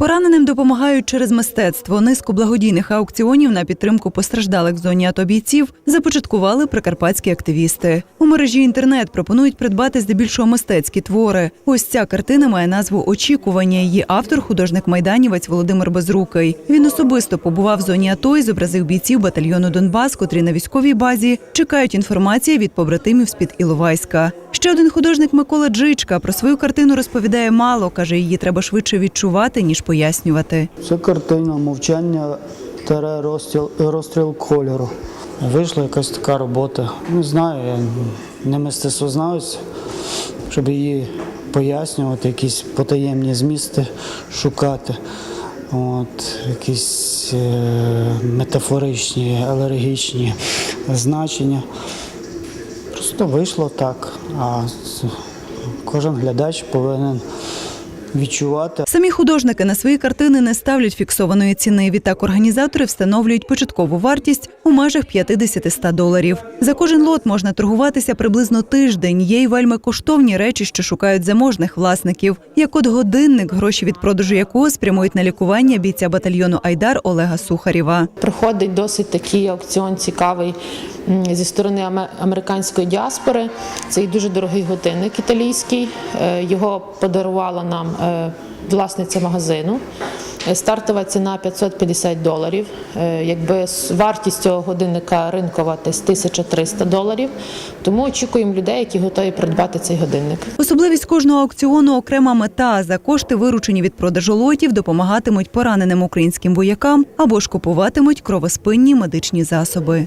Пораненим допомагають через мистецтво. Низку благодійних аукціонів на підтримку постраждалих в зоні АТО бійців започаткували прикарпатські активісти. У мережі інтернет пропонують придбати здебільшого мистецькі твори. Ось ця картина має назву Очікування. Її автор художник майданівець Володимир Безрукий. Він особисто побував в зоні АТО і зобразив бійців батальйону Донбас, котрі на військовій базі чекають інформації від побратимів з під Іловайська. Ще один художник Микола Джичка про свою картину розповідає мало. каже, її треба швидше відчувати ніж пояснювати. Це картина мовчання тере розстріл, розстріл кольору. Вийшла якась така робота. Не знаю, я не мистецтвознавець, щоб її пояснювати, якісь потаємні змісти шукати. От, якісь е, метафоричні, алергічні значення. Просто вийшло так. А кожен глядач повинен відчувати. Самі художники на свої картини не ставлять фіксованої ціни. Відтак організатори встановлюють початкову вартість у межах 50-100 доларів. За кожен лот можна торгуватися приблизно тиждень. Є й вельми коштовні речі, що шукають заможних власників, як от годинник, гроші від продажу якого спрямують на лікування бійця батальйону Айдар Олега Сухарєва. Проходить досить такий аукціон цікавий зі сторони аме- американської діаспори. Це і дуже дорогий годинник італійський. Е, Його подарувала нам власниця магазину. Е, Стартова ціна 550 доларів. Е, Якби вартість цього годинника ринкова десь 1300 доларів. Тому очікуємо людей, які готові придбати цей годинник. Особливість кожного аукціону окрема мета. За кошти, виручені від продажу лотів, допомагатимуть пораненим українським воякам або ж купуватимуть кровоспинні медичні засоби.